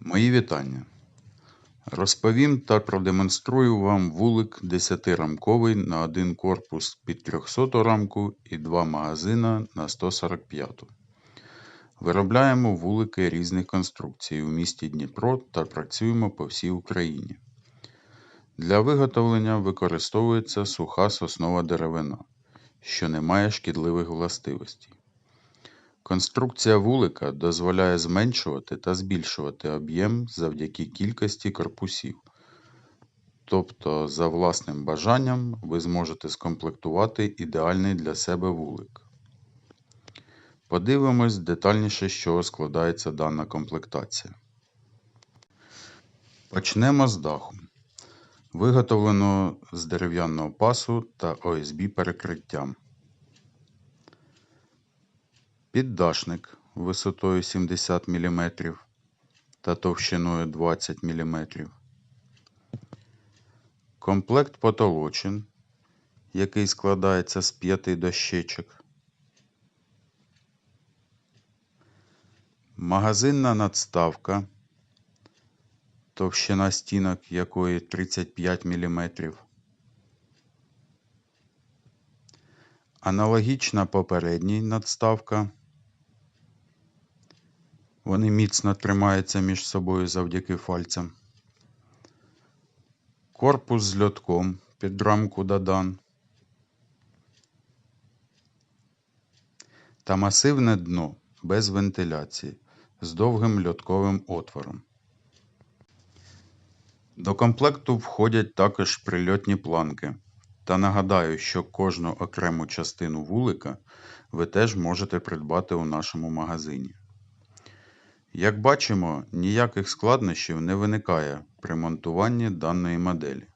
Мої вітання. Розповім та продемонструю вам вулик 10-рамковий на один корпус під 300 рамку і два магазина на 145. Виробляємо вулики різних конструкцій у місті Дніпро та працюємо по всій Україні. Для виготовлення використовується суха соснова деревина, що не має шкідливих властивостей. Конструкція вулика дозволяє зменшувати та збільшувати об'єм завдяки кількості корпусів. Тобто, за власним бажанням ви зможете скомплектувати ідеальний для себе вулик. Подивимось детальніше, з чого складається дана комплектація. Почнемо з даху. Виготовлено з дерев'яного пасу та ОСБ перекриттям. Піддашник висотою 70 мм та товщиною 20 мм. Комплект потолочин, який складається з п'яти дощечок. Магазинна надставка, товщина стінок якої 35 мм. Аналогічна попередній надставка. Вони міцно тримаються між собою завдяки фальцям. Корпус з льотком під рамку Дадан. Та масивне дно без вентиляції з довгим льотковим отвором. До комплекту входять також прильотні планки. Та нагадаю, що кожну окрему частину вулика ви теж можете придбати у нашому магазині. Як бачимо, ніяких складнощів не виникає при монтуванні даної моделі.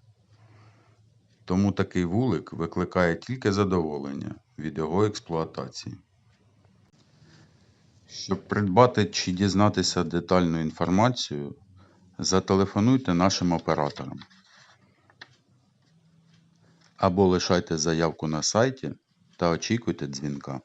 Тому такий вулик викликає тільки задоволення від його експлуатації. Щоб придбати чи дізнатися детальну інформацію, зателефонуйте нашим операторам або лишайте заявку на сайті та очікуйте дзвінка.